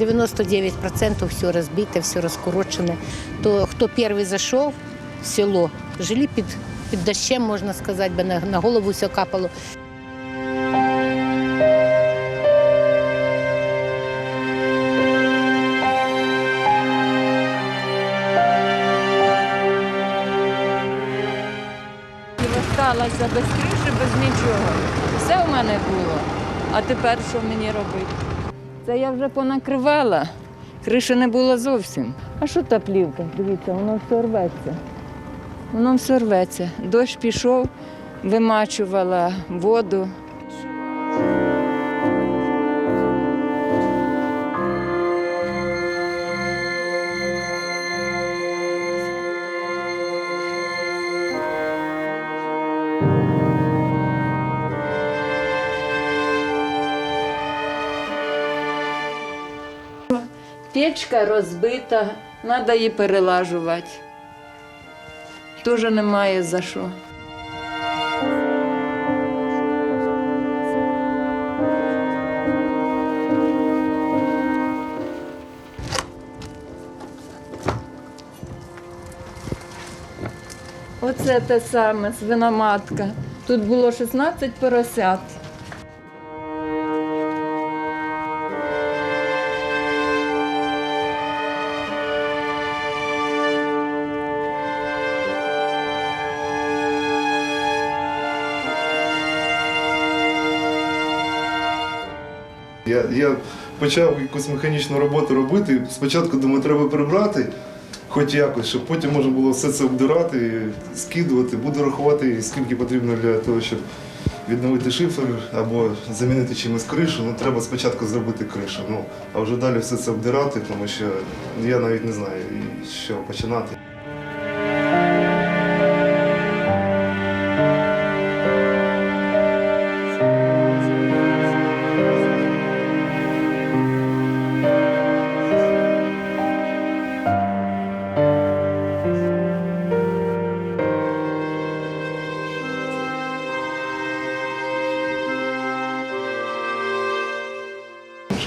99% все розбите, все розкорочене. То хто перший зайшов в село, жили під, під дощем, можна сказати, бо на, на голову все капало. І без криші, без нічого. Все в мене було. А тепер що мені робити? Це я вже понакривала. Криші не було зовсім. А що та плівка? Дивіться, воно все рветься. Воно все рветься. Дощ пішов, вимачувала воду. Печка розбита, треба її перелажувати. Теж немає за що. Оце те саме свиноматка. Тут було 16 поросят. Я, я почав якусь механічну роботу робити. Спочатку думаю, треба прибрати, хоч якось, щоб потім можна було все це обдирати, скидувати. Буду рахувати, скільки потрібно для того, щоб відновити шифер або замінити чимось кришу. Ну, треба спочатку зробити кришу. Ну, а вже далі все це обдирати, тому що я навіть не знаю, що починати.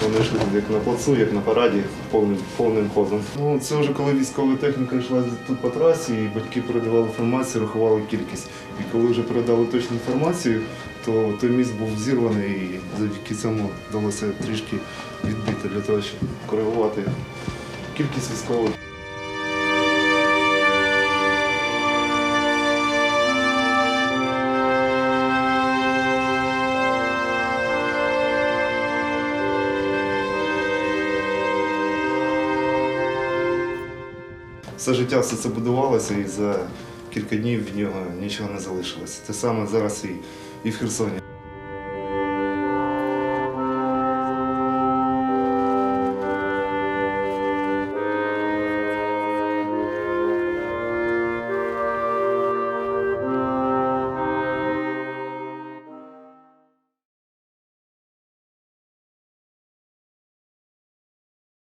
Вони йшли як на плацу, як на параді, повним, повним ходом. Ну, це вже коли військова техніка йшла тут по трасі, і батьки передавали інформацію, рахували кількість. І коли вже передали точну інформацію, то той міст був зірваний і завдяки цьому вдалося трішки відбити для того, щоб коригувати кількість військових. Все життя все це будувалося і за кілька днів в нього нічого не залишилося. Те саме зараз і, і в Херсоні.